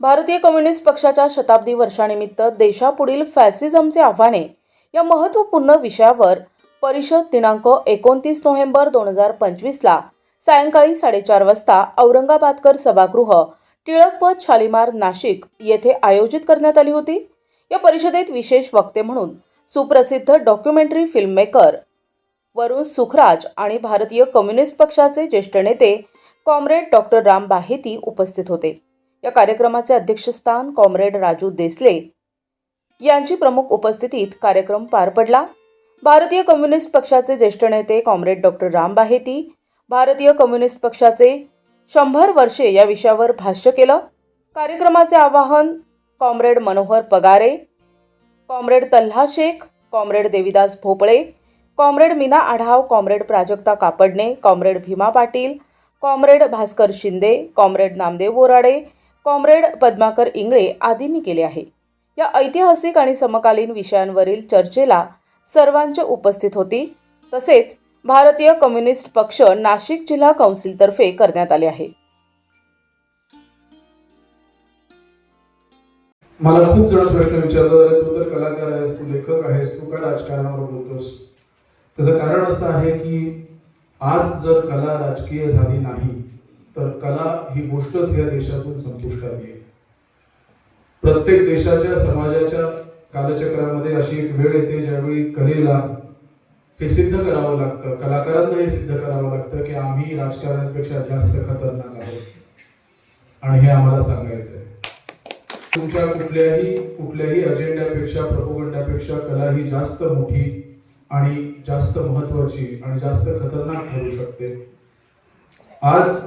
भारतीय कम्युनिस्ट पक्षाच्या शताब्दी वर्षानिमित्त देशापुढील फॅसिझमचे आव्हाने या महत्त्वपूर्ण विषयावर परिषद दिनांक एकोणतीस नोव्हेंबर दोन हजार पंचवीसला सायंकाळी साडेचार वाजता औरंगाबादकर सभागृह टिळकपथ शालिमार नाशिक येथे आयोजित करण्यात आली होती. या परिषदेत विशेष वक्ते म्हणून सुप्रसिद्ध डॉक्युमेंटरी फिल्ममेकर वरुण सुखराज आणि भारतीय कम्युनिस्ट पक्षाचे ज्येष्ठ नेते कॉम्रेड डॉक्टर राम बाहेती उपस्थित होते. या कार्यक्रमाचे अध्यक्षस्थान कॉम्रेड राजू देसले. यांची प्रमुख उपस्थितीत कार्यक्रम पार पडला. भारतीय कम्युनिस्ट पक्षाचे ज्येष्ठ नेते कॉम्रेड डॉक्टर राम बाहेती भारतीय कम्युनिस्ट पक्षाचे शंभर वर्षे या विषयावर भाष्य केलं. कार्यक्रमाचे आवाहन comrade Manohar Pagare comrade Talha Shaikh comrade Devidas Bhople comrade Meena Adhav comrade Prajakta Kapadne comrade Bhima Patil comrade Bhaskar Shinde comrade Namdev Borade comrade Padmakar Ingle आदींनी केले आहे. या ऐतिहासिक आणि समकालीन विषयांवरील चर्चेला सर्वांचे उपस्थित होती. तसेच भारतीय कम्युनिस्ट पक्ष नाशिक जिल्हा कौन्सिलतर्फे करण्यात आले आहे. मला खूप जण प्रश्न विचारतात तू तर कलाकार आहेस तू लेखक आहेस तू काय राजकारणावर बोलतोस? त्याचं कारण असं आहे की आज जर कला राजकीय झाली नाही तर कला ही गोष्टच या देशातून संपुष्टात येईल. प्रत्येक देशाच्या समाजाच्या कालचक्रामध्ये अशी एक वेळ येते ज्यावेळी कलेला हे सिद्ध करावं लागतं. कलाकारांना हे सिद्ध करावं लागतं की आम्ही राजकारणापेक्षा जास्त खतरनाक आहोत. आणि हे आम्हाला सांगायचं आहे तुमच्या कुठल्याही कुठल्याही अजेंड्यापेक्षा प्रपोगंडापेक्षा कला ही जास्त मोठी आणि जास्त महत्वाची आणि जास्त खतरनाक ठरू शकते. आज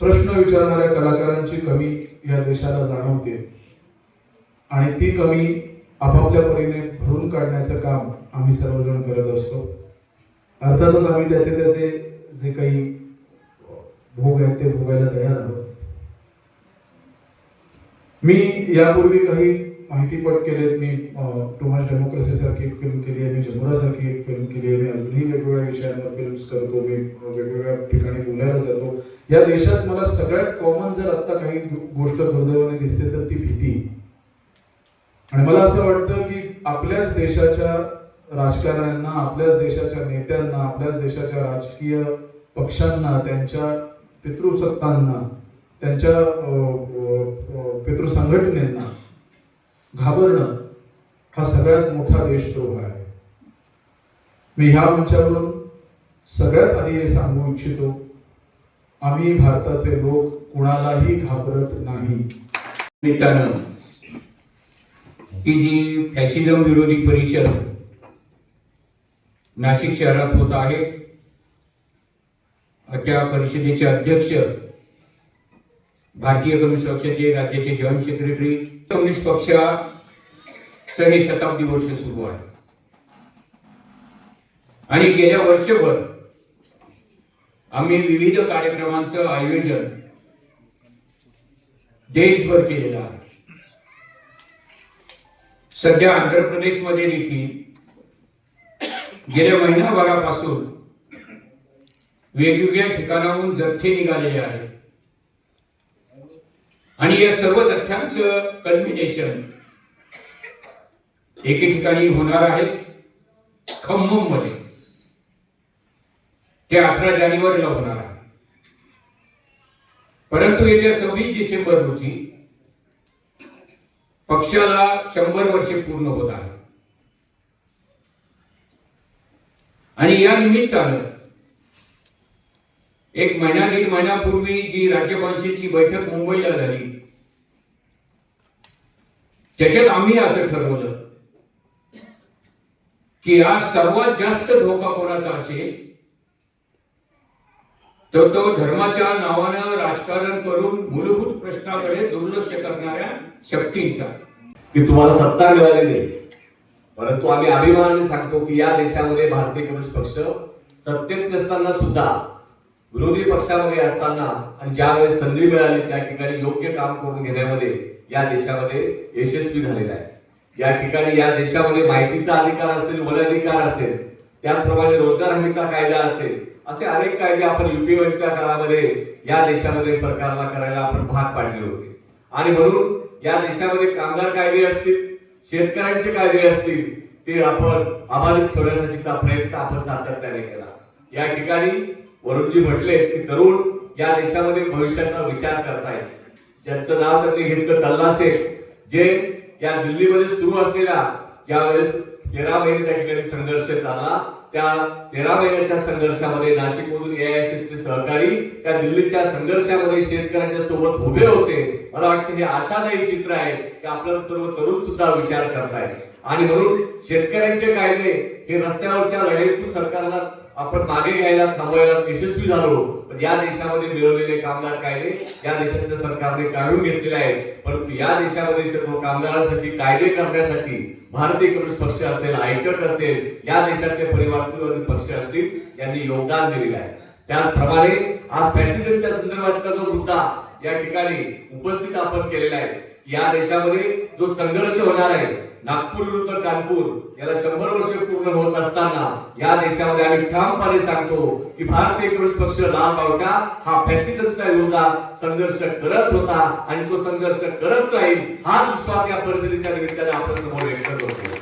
प्रश्न विचारणाऱ्या कलाकारांची कमी या देशाला जाणवते. आणि ती कमी आपापल्या परीने भरून काढण्याचं काम आम्ही सर्वजण करत असतो. अर्थातच आम्ही त्याचे त्याचे जे काही भोग आहेत ते भोगायला तयार आहोत. मी यापूर्वी काही माहितीपट केलेत मी टू मच डेमोक्रेसी सारखी एक फिल्म केली आहे. मी जमुरा सारखी एक फिल्म केली आहे. मी अजूनही वेगवेगळ्या विषयांवर फिल्म्स करतो. मी वेगवेगळ्या ठिकाणी बोलायला जातो. या देशात मला सगळ्यात कॉमन जर आता काही गोष्ट दुर्दैवाने दिसते तर ती भीती. आणि मला असं वाटतं की आपल्याच देशाच्या राजकारण्यांना आपल्याच देशाच्या नेत्यांना आपल्याच देशाच्या राजकीय पक्षांना त्यांच्या पितृसत्तांना त्यांच्या पितृ संघटनेंना घाबरणं हा सगळ्यात मोठा देशद्रोह आहे. मी ह्या मंचावरून सगळ्यात आधी हे सांगू इच्छितो आम्ही भारताचे लोक कुणालाही घाबरत नाही. निमित्तानं ही जी फॅसिझम विरोधी परिषद नाशिक शहरात होत आहे त्या परिषदेचे अध्यक्ष भारतीय कम्युनिस्ट पक्षाचे राज्याचे जॉईंट सेक्रेटरी कम्युनिस्ट पक्षाचं हे शताब्दी वर्ष सुरू आहे. आणि गेल्या वर्षभर आम्ही विविध कार्यक्रमांचं आयोजन देशभर केलेलं आहे. सध्या आंध्र प्रदेशमध्ये देखील गेल्या महिनाभरापासून वेगवेगळ्या ठिकाणाहून जथ्थे निघालेले आहेत. आणि या सर्व तथ्यांचं कल्मिनेशन एके ठिकाणी होणार आहे खम्मममध्ये ते अठरा जानेवारीला होणार आहे. परंतु येत्या सव्वीस डिसेंबर रोजी पक्षाला शंभर वर्षे पूर्ण होत आहे. आणि या निमित्तानं एक महिना दीड महिन्यापूर्वी जी राज्यपालशीची बैठक मुंबईला झाली. त्याच्यात आम्ही असं ठरवलं की आज सर्वात जास्त धोका कोणाचा असेल तर तो धर्माच्या नावानं राजकारण करून मूलभूत प्रश्नाकडे दुर्लक्ष करणाऱ्या शक्तींचा. की तुम्हाला सत्ता मिळाली नाही. परंतु आम्ही अभिमानाने सांगतो की या देशामध्ये भारतीय कम्युनिस्ट पक्ष सत्तेत नसताना सुद्धा विरोधी पक्षामध्ये असताना आणि ज्यावेळेस संधी मिळाली त्या ठिकाणी योग्य काम करून घेण्यामध्ये या देशामध्ये यशस्वी झालेला आहे. या ठिकाणी या देशामध्ये माहितीचा अधिकार असेल वन अधिकार असेल त्याचप्रमाणे रोजगार हमीचा कायदा असेल असे अनेक कायदे आपण युपीएच्या काळामध्ये या देशामध्ये सरकारला करायला आपण भाग पाडले होते. आणि म्हणून या देशामध्ये कामगार कायदे असतील शेतकऱ्यांचे कायदे असतील ते आपण अबाधित ठेवण्यासाठीचा प्रयत्न आपण सातत्याने केला. या ठिकाणी वरुणजी म्हटले की तरुण या देशामध्ये भविष्याचा विचार करतायत ज्यांचं नाव त्यांनी घेतलं तल्ला शेख जे या दिल्लीमध्ये सुरू असलेल्या ज्या वेळेस तेरा महिने त्या ठिकाणी संघर्ष झाला त्या तेरा महिन्याच्या संघर्षामध्ये नाशिक मधून चे सहकारी त्या दिल्लीच्या संघर्षामध्ये शेतकऱ्यांच्या सोबत उभे होते. मला वाटतं हे आशादायी चित्र आहे की आपल्याला सर्व तरुण सुद्धा विचार करतायत. आणि म्हणून शेतकऱ्यांचे कायदे हे रस्त्यावरच्या लढाईतून सरकारला आपण मागे घ्यायला थांबवायला यशस्वी झालो. पण या देशामध्ये मिळवलेले कामगार कायदे या देशाच्या सरकारने काढून घेतलेले आहेत. परंतु या देशामध्ये सर्व कामगारांसाठी कायदे करण्यासाठी भारतीय कम्युनिस्ट पक्ष असेल आयटक असेल या देशातले परिवर्तनवादी पक्ष असतील यांनी योगदान दिलेलं आहे. त्याचप्रमाणे आज फॅसिझमच्या संदर्भातला जो मुद्दा या ठिकाणी उपस्थित आपण केलेला आहे या देशामध्ये जो संघर्ष होणार आहे नागपूर विरुद्ध कानपूर याला शंभर वर्ष पूर्ण होत असताना या देशामध्ये आम्ही ठामपणे सांगतो की भारतीय कम्युनिस्ट पक्ष लाल बावटा हा फॅसिझमचा विरोधात संघर्ष करत होता आणि तो संघर्ष करत राहील हा विश्वास या परिषदेच्या निमित्ताने आपण समोर व्यक्त करतो.